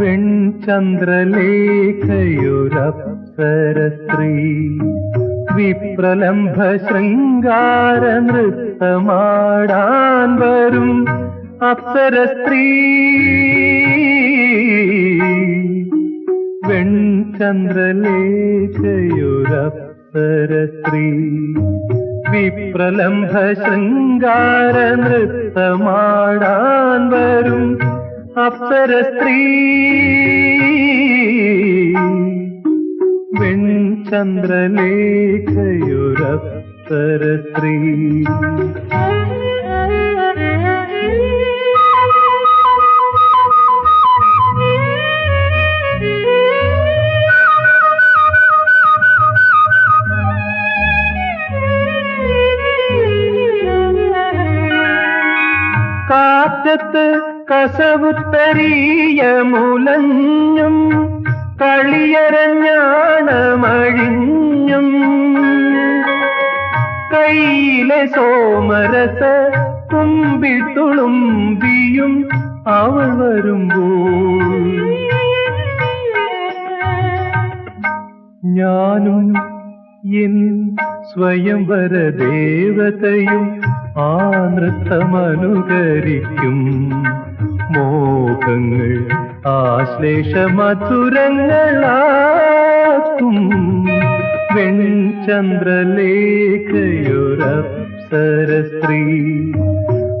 വെൺചന്ദ്രലേഖയൊരപ്സര സ്ത്രീ വിപ്രലംഭ ശൃംഗാര നൃത്തമാടാൻ വരും അപ്സരസ്ത്രീ. വിപ്രലംഭ ശൃംഗാര നൃത്തമാടാൻ വരും അപ്സര സ്ത്രീ വെൺചന്ദ്രലേഖയൊരപ്സര സ്ത്രീ കാറ്റത്ത് കസവുത്തരീയ മുലഞ്ഞും കളിയരഞ്ഞാണമഴിഞ്ഞും കയ്യിലെ സോമരസ തുമ്പിത്തുളുമ്പിയും അവൾ വരുമ്പോൾ. ഞാനും എൻ സ്വയംവര ദേവതയും ആ നൃത്തമനുകരിക്കും മോഹങ്ങൾ ആശ്ലേഷ മധുരങ്ങളാക്കും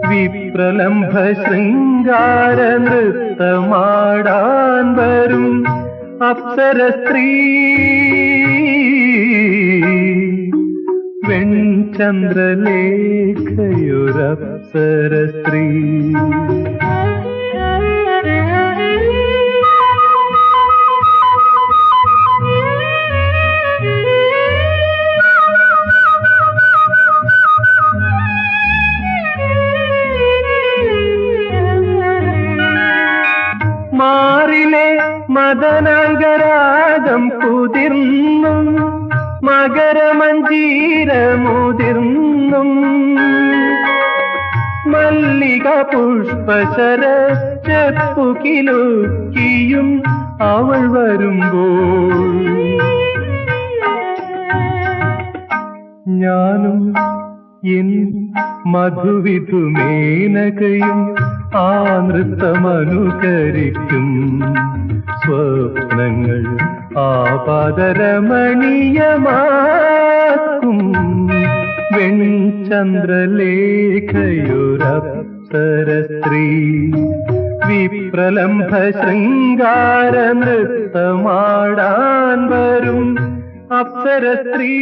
വിപ്രലംഭ ശൃംഗാര നൃത്തമാടാൻ വരും അപ്സര സ്ത്രീ വെൺചന്ദ്രലേഖയൊരപ്സര സ്ത്രീ മാറിലെ മദനാംഗരാഗം കുതിർന്നും മകരമഞ്ജീരമുതിർന്നും മല്ലിക പുഷ്പശര ചെപ്പുകിലുക്കിയും അവൾ വരുമ്പോൾ. ഞാനും എൻ മധുവിധുമേനകയും ആ നൃത്തമനുകരിക്കും. സ്വപ്നങ്ങൾ ആപാദരമണീയമാക്കും. വെൺചന്ദ്രലേഖയൊരപ്സര സ്ത്രീ വിപ്രലംഭ ശൃംഗാര നൃത്തമാടാൻ വരും അപ്സര സ്ത്രീ